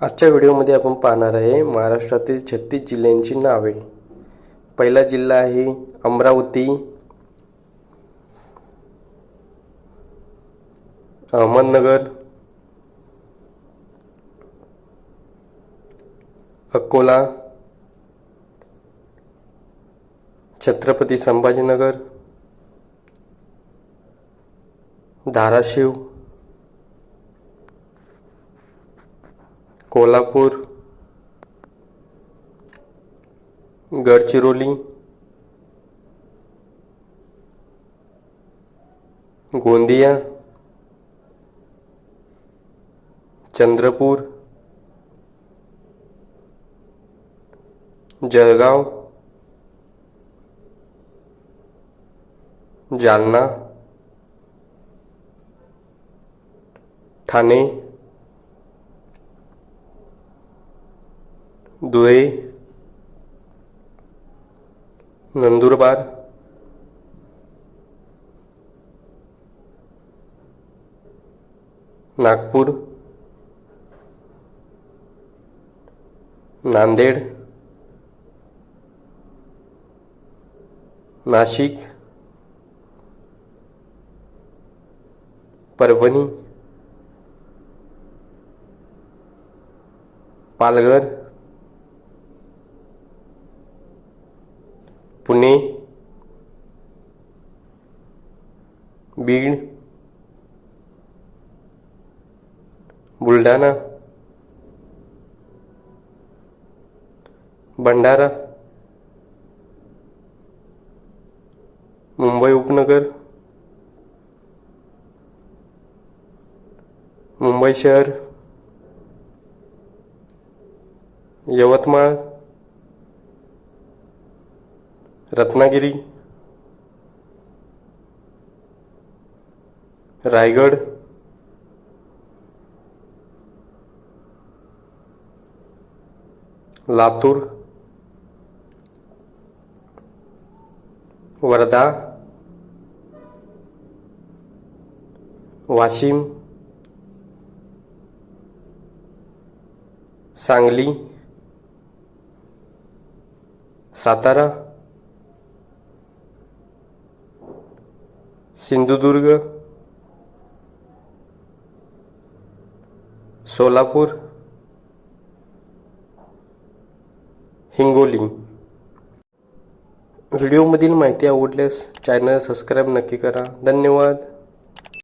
आजच्या व्हिडिओमध्ये आपण पाहणार आहे महाराष्ट्रातील छत्तीस जिल्ह्यांची नावे. पहिला जिल्हा आहे अमरावती. अहमदनगर. अकोला. छत्रपती संभाजीनगर. धाराशिव. कोल्हापूर गडचिरोली गोंदिया चंद्रपूर जळगाव जालना ठाणे धुळे नंदुरबार नागपूर नांदेड नाशिक परभणी पालघर पुणे बीड बुलढाणा भंडारा मुंबई उपनगर मुंबई शहर यवतमाळ रत्नागिरी रायगड लातूर वर्धा वाशिम सांगली सातारा सिंधुदुर्ग सोलापूर हिंगोली. व्हिडिओमधील माहिती आवडल्यास चॅनल सबस्क्राईब नक्की करा. धन्यवाद.